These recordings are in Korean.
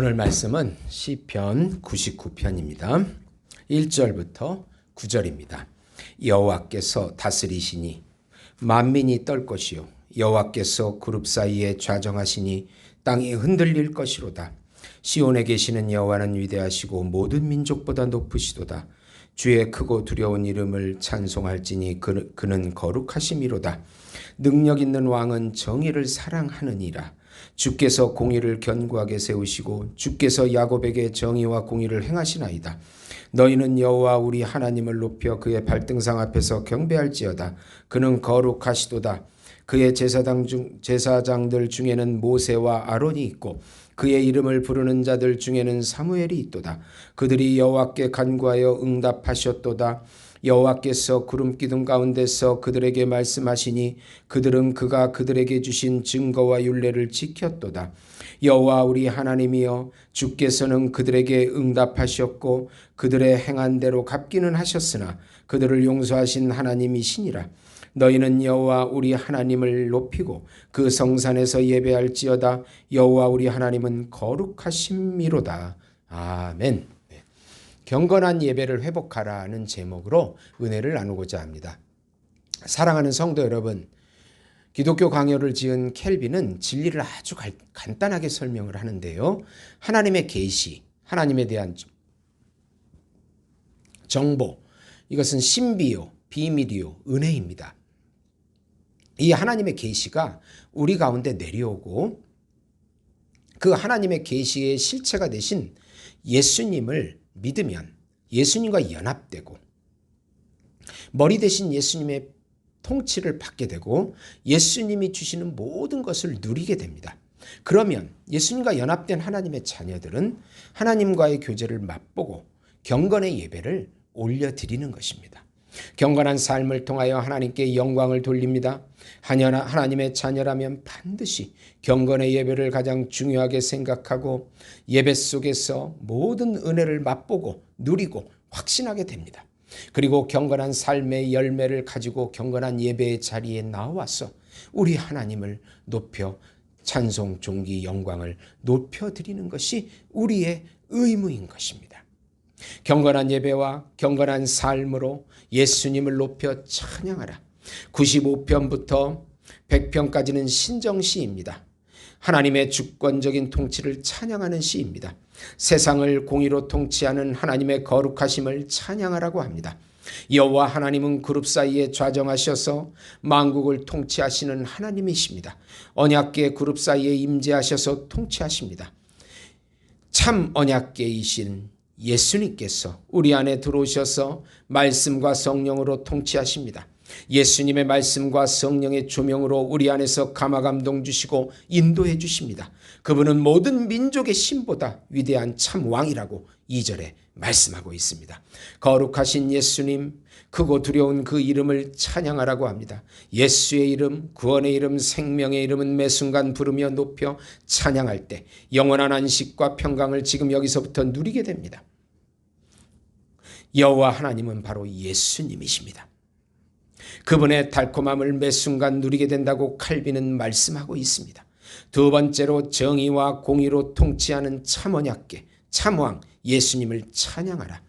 오늘 말씀은 시편 99편입니다. 1절부터 9절입니다. 여호와께서 다스리시니 만민이 떨 것이요 여호와께서 그룹 사이에 좌정하시니 땅이 흔들릴 것이로다. 시온에 계시는 여호와는 위대하시고 모든 민족보다 높으시도다. 주의 크고 두려운 이름을 찬송할지니 그, 그는 거룩하심이로다. 능력 있는 왕은 정의를 사랑하느니라. 주께서 공의를 견고하게 세우시고 주께서 야곱에게 정의와 공의를 행하시나이다. 너희는 여호와 우리 하나님을 높여 그의 발등상 앞에서 경배할지어다. 그는 거룩하시도다. 그의 제사장 중, 제사장들 중에는 모세와 아론이 있고 그의 이름을 부르는 자들 중에는 사무엘이 있도다. 그들이 여호와께 간구하여 응답하셨도다. 여호와께서 구름 기둥 가운데서 그들에게 말씀하시니 그들은 그가 그들에게 주신 증거와 율례를 지켰도다. 여호와 우리 하나님이여 주께서는 그들에게 응답하셨고 그들의 행한 대로 갚기는 하셨으나 그들을 용서하신 하나님이시니라. 너희는 여호와 우리 하나님을 높이고 그 성산에서 예배할지어다. 여호와 우리 하나님은 거룩하심이로다. 아멘. 네. 경건한 예배를 회복하라는 제목으로 은혜를 나누고자 합니다. 사랑하는 성도 여러분, 기독교 강요를 지은 켈빈은 진리를 아주 간단하게 설명을 하는데요. 하나님의 계시, 하나님에 대한 정보, 이것은 신비요, 비밀이요, 은혜입니다. 이 하나님의 계시가 우리 가운데 내려오고 그 하나님의 계시의 실체가 되신 예수님을 믿으면 예수님과 연합되고 머리 대신 예수님의 통치를 받게 되고 예수님이 주시는 모든 것을 누리게 됩니다. 그러면 예수님과 연합된 하나님의 자녀들은 하나님과의 교제를 맛보고 경건의 예배를 올려드리는 것입니다. 경건한 삶을 통하여 하나님께 영광을 돌립니다. 하나님의 자녀라면 반드시 경건의 예배를 가장 중요하게 생각하고 예배 속에서 모든 은혜를 맛보고 누리고 확신하게 됩니다. 그리고 경건한 삶의 열매를 가지고 경건한 예배의 자리에 나와서 우리 하나님을 높여 찬송, 존귀, 영광을 높여드리는 것이 우리의 의무인 것입니다. 경건한 예배와 경건한 삶으로 예수님을 높여 찬양하라. 95편부터 100편까지는 신정시입니다. 하나님의 주권적인 통치를 찬양하는 시입니다. 세상을 공의로 통치하는 하나님의 거룩하심을 찬양하라고 합니다. 여호와 하나님은 그룹 사이에 좌정하셔서 만국을 통치하시는 하나님이십니다. 언약계 그룹 사이에 임재하셔서 통치하십니다. 참 언약계이신 예수님께서 우리 안에 들어오셔서 말씀과 성령으로 통치하십니다. 예수님의 말씀과 성령의 조명으로 우리 안에서 감화 감동 주시고 인도해 주십니다. 그분은 모든 민족의 신보다 위대한 참 왕이라고 2절에 말씀하고 있습니다. 거룩하신 예수님, 크고 두려운 그 이름을 찬양하라고 합니다. 예수의 이름, 구원의 이름, 생명의 이름은 매 순간 부르며 높여 찬양할 때 영원한 안식과 평강을 지금 여기서부터 누리게 됩니다. 여호와 하나님은 바로 예수님이십니다. 그분의 달콤함을 매 순간 누리게 된다고 칼빈은 말씀하고 있습니다. 두 번째로 정의와 공의로 통치하는 참 언약계, 참왕 예수님을 찬양하라.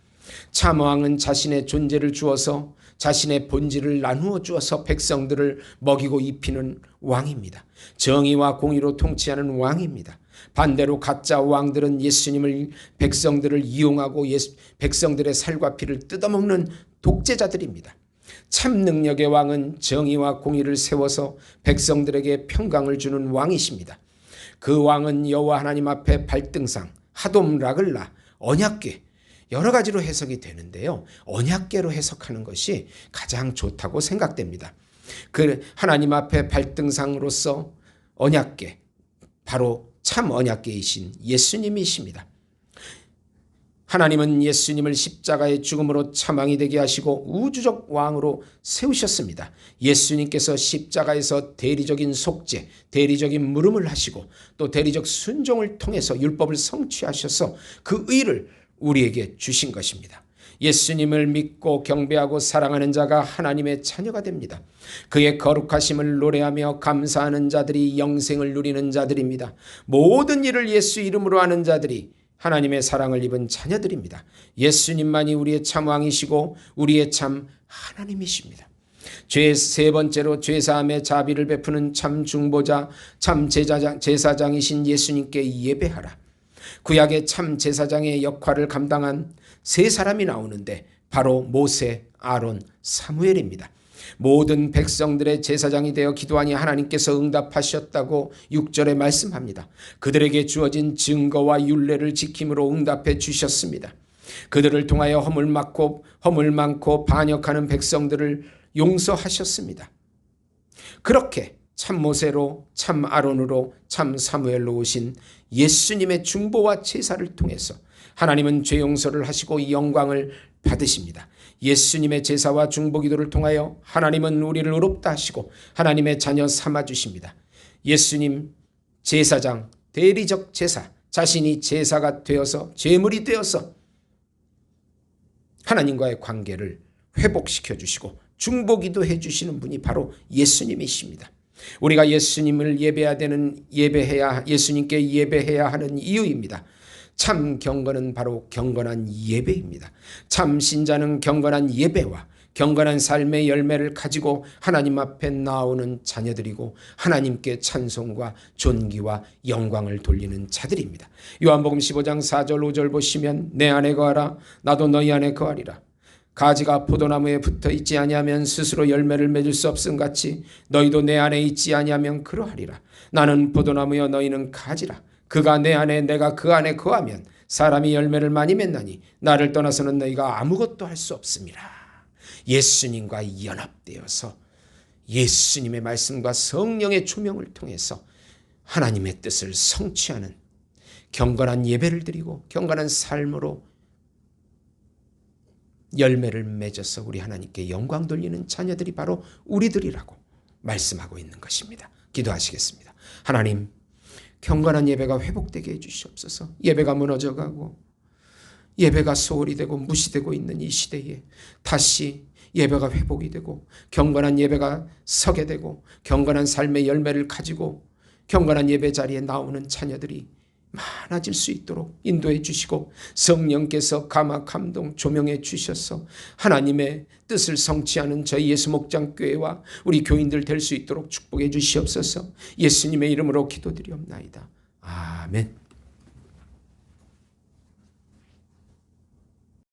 참왕은 자신의 존재를 주어서 자신의 본질을 나누어 주어서 백성들을 먹이고 입히는 왕입니다. 정의와 공의로 통치하는 왕입니다. 반대로 가짜 왕들은 예수님을 백성들을 이용하고 예수, 백성들의 살과 피를 뜯어먹는 독재자들입니다. 참 능력의 왕은 정의와 공의를 세워서 백성들에게 평강을 주는 왕이십니다. 그 왕은 여호와 하나님 앞에 발등상, 하돔 라글라, 언약궤 여러 가지로 해석이 되는데요. 언약궤로 해석하는 것이 가장 좋다고 생각됩니다. 그 하나님 앞에 발등상으로서 언약궤 바로 참 언약궤이신 예수님이십니다. 하나님은 예수님을 십자가의 죽음으로 참왕이 되게 하시고 우주적 왕으로 세우셨습니다. 예수님께서 십자가에서 대리적인 속죄, 대리적인 물음을 하시고 또 대리적 순종을 통해서 율법을 성취하셔서 그 의를 우리에게 주신 것입니다. 예수님을 믿고 경배하고 사랑하는 자가 하나님의 자녀가 됩니다. 그의 거룩하심을 노래하며 감사하는 자들이 영생을 누리는 자들입니다. 모든 일을 예수 이름으로 하는 자들이 하나님의 사랑을 입은 자녀들입니다. 예수님만이 우리의 참 왕이시고 우리의 참 하나님이십니다. 죄 세 번째로 죄사함의 자비를 베푸는 참 중보자, 참 제사장, 제사장이신 예수님께 예배하라. 구약의 참 제사장의 역할을 감당한 세 사람이 나오는데 바로 모세, 아론, 사무엘입니다. 모든 백성들의 제사장이 되어 기도하니 하나님께서 응답하셨다고 6절에 말씀합니다. 그들에게 주어진 증거와 윤례를 지킴으로 응답해 주셨습니다. 그들을 통하여 허물 많고 허물 많고 반역하는 백성들을 용서하셨습니다. 그렇게 참 모세로 참 아론으로 참 사무엘로 오신 예수님의 중보와 제사를 통해서 하나님은 죄 용서를 하시고 영광을 받으십니다. 예수님의 제사와 중보 기도를 통하여 하나님은 우리를 의롭다 하시고 하나님의 자녀 삼아 주십니다. 예수님 제사장 대리적 제사 자신이 제사가 되어서 제물이 되어서 하나님과의 관계를 회복시켜 주시고 중보기도 해 주시는 분이 바로 예수님이십니다. 우리가 예수님을 예배해야 되는 예배해야 예수님께 예배해야 하는 이유입니다. 참 경건은 바로 경건한 예배입니다. 참 신자는 경건한 예배와 경건한 삶의 열매를 가지고 하나님 앞에 나오는 자녀들이고 하나님께 찬송과 존귀와 영광을 돌리는 자들입니다. 요한복음 15장 4절 5절 보시면 내 안에 거하라 나도 너희 안에 거하리라. 가지가 포도나무에 붙어 있지 아니하면 스스로 열매를 맺을 수 없음 같이 너희도 내 안에 있지 아니하면 그러하리라. 나는 포도나무여 너희는 가지라. 그가 내 안에 내가 그 안에 거하면 사람이 열매를 많이 맺나니 나를 떠나서는 너희가 아무것도 할 수 없습니다. 예수님과 연합되어서 예수님의 말씀과 성령의 조명을 통해서 하나님의 뜻을 성취하는 경건한 예배를 드리고 경건한 삶으로 열매를 맺어서 우리 하나님께 영광 돌리는 자녀들이 바로 우리들이라고 말씀하고 있는 것입니다. 기도하시겠습니다. 하나님, 경건한 예배가 회복되게 해주시옵소서. 예배가 무너져가고 예배가 소홀히 되고 무시되고 있는 이 시대에 다시 예배가 회복이 되고 경건한 예배가 서게 되고 경건한 삶의 열매를 가지고 경건한 예배 자리에 나오는 자녀들이 많아질 수 있도록 인도해 주시고 성령께서 감화 감동 조명해 주셔서 하나님의 뜻을 성취하는 저희 예수 목장 교회와 우리 교인들 될 수 있도록 축복해 주시옵소서. 예수님의 이름으로 기도드리옵나이다. 아멘.